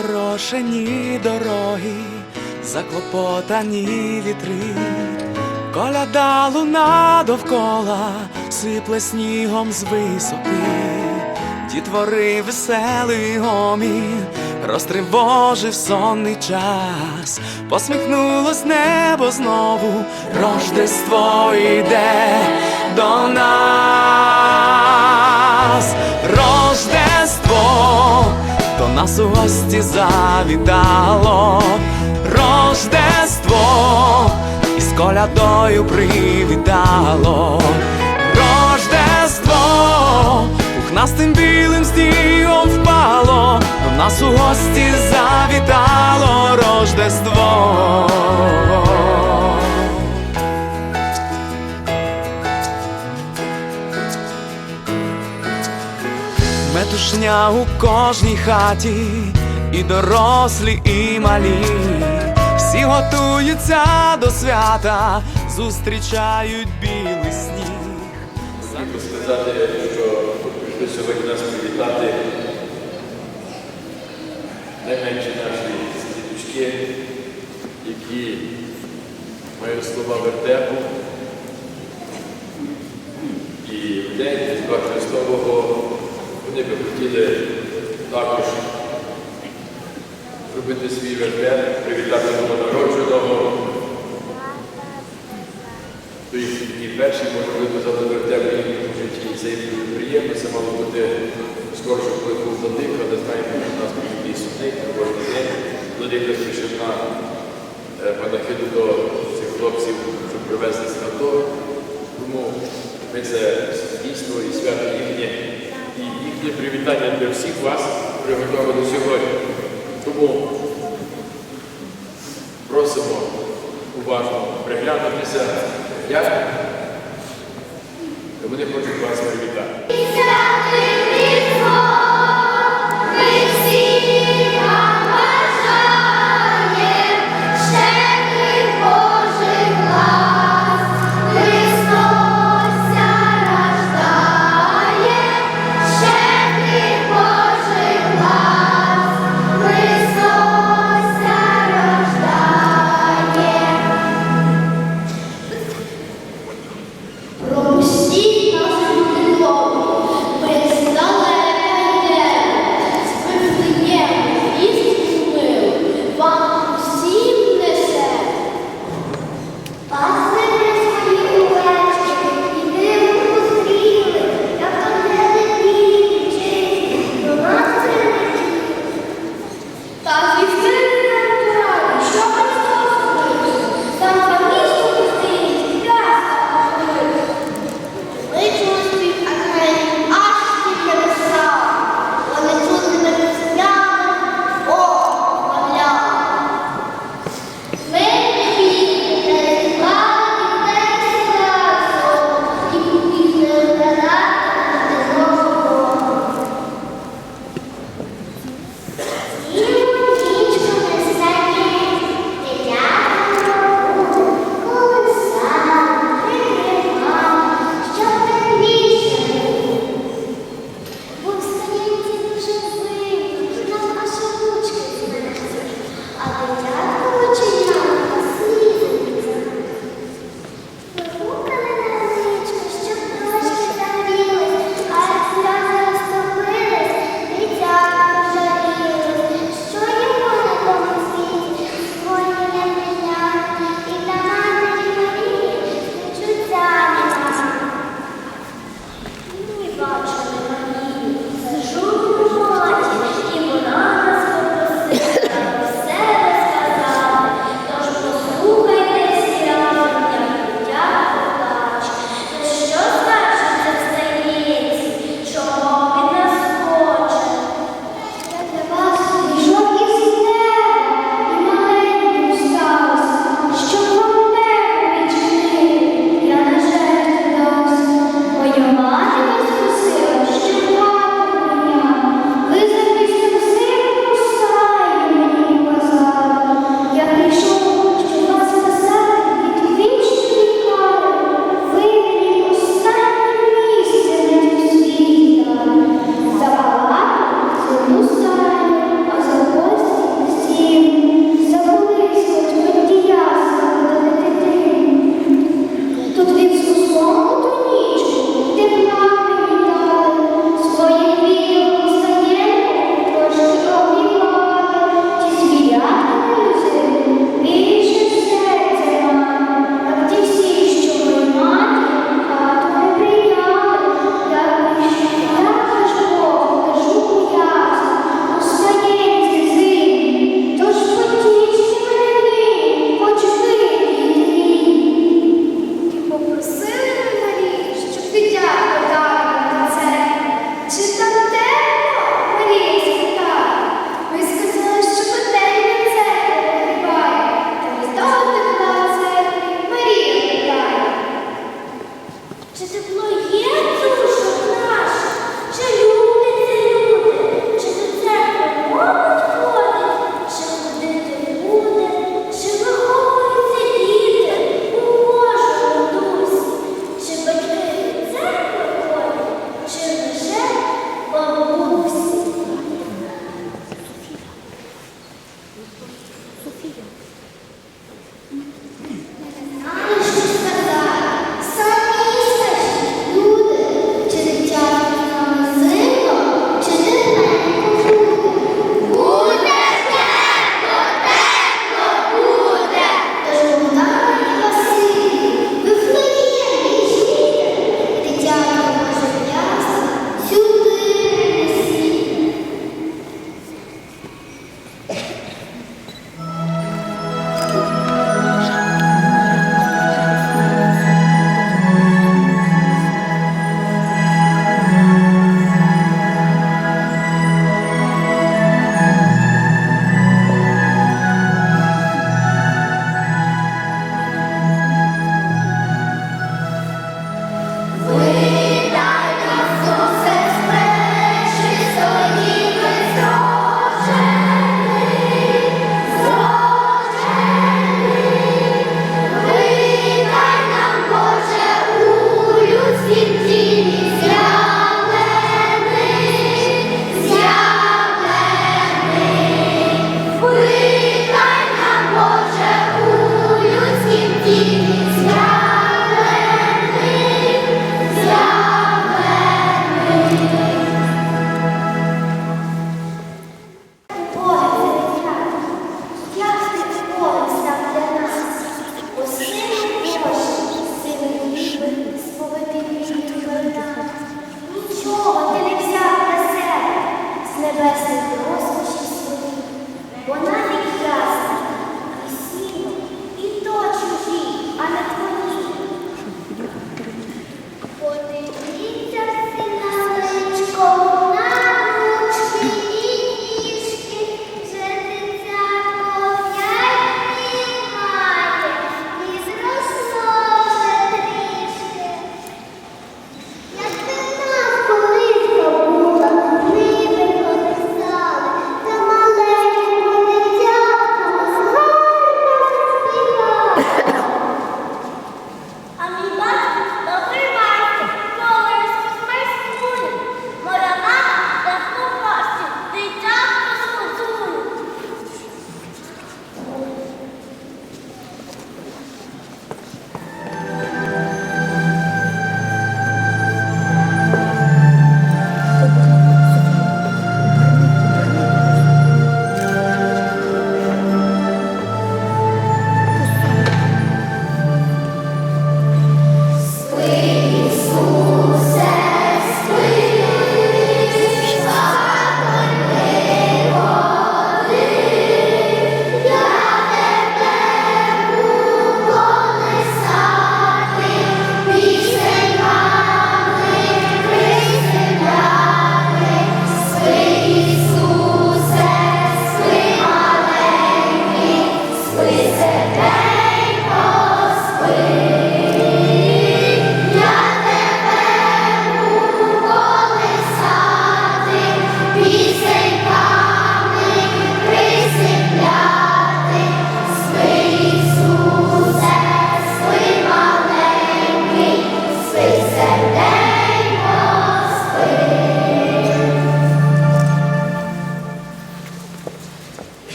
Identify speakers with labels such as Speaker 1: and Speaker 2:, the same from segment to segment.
Speaker 1: Запорошені дороги, заклопотані вітри, коляда луна довкола, сипле снігом з висоти, дітвори веселий гомін, розтривожив сонний час, посміхнулось небо знову, Рождество йде до нас, нас у гості завітало Рождество із колядою привітало. Рождество пухнастим білим снігом впало До нас у гості завітало Рождество Метушня у кожній хаті, і дорослі, і малі, всі готуються до свята, зустрічають білий сніг.
Speaker 2: Хочу сказати, що прийшли сьогодні нас привітати найменші наші діточки, які мають слова вертепу. І в день Христового вони би хотіли також зробити свій вертеп, привітати новонародженого. То їх такі перші, можливо, задовертеп в їхньому житті. І це дуже приємно, це мало бути скоро, коли був владик, але знаєте, що у нас такий судник кожен день. Владика спішив на е, панахиду до цих хлопців, щоб привезли свято. Тому ми це дійство і свято їхнє, і їхнє привітання для всіх вас приготовлено сьогодні. Тому просимо уважно приглянутися, як вони хочуть вас привітати.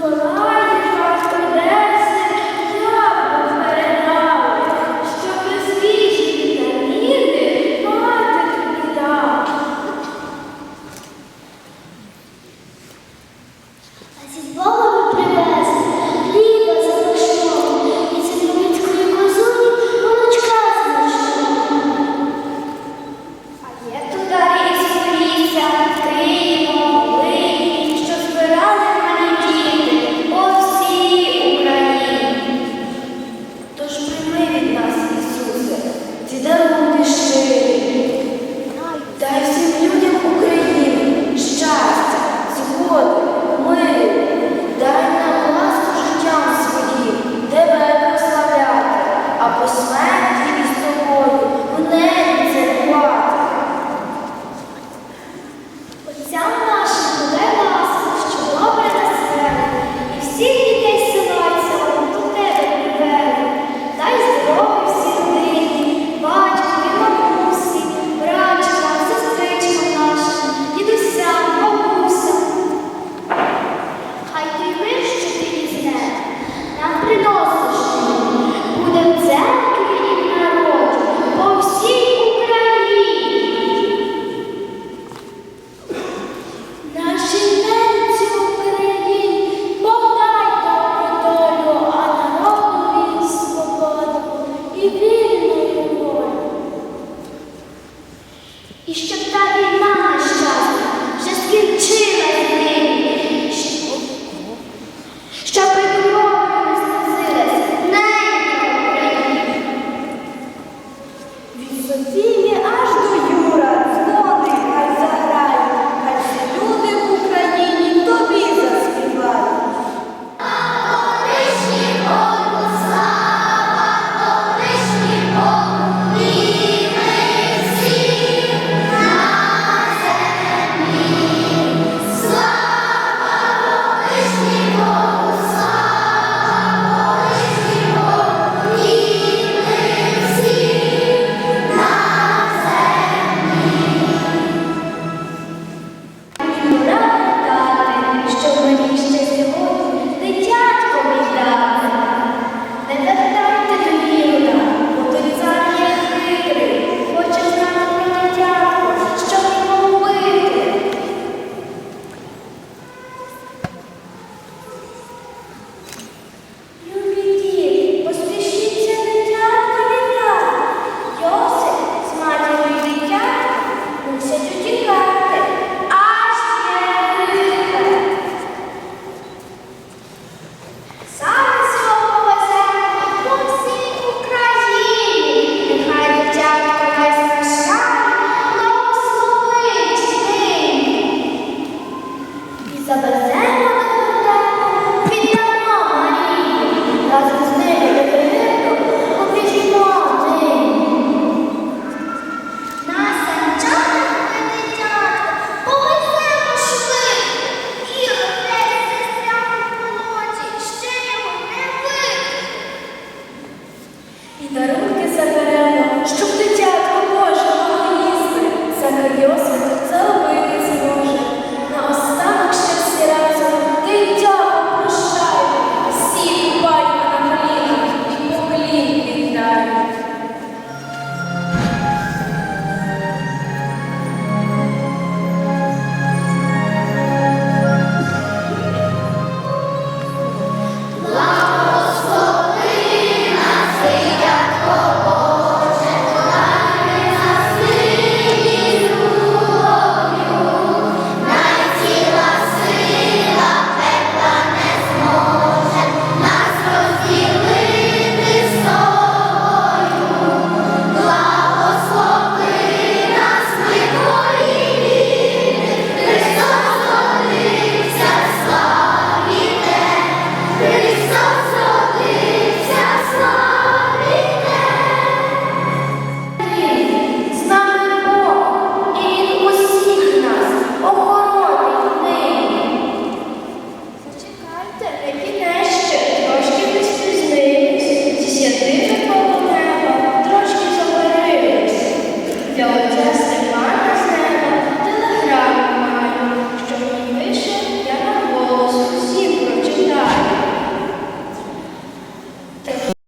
Speaker 3: 그런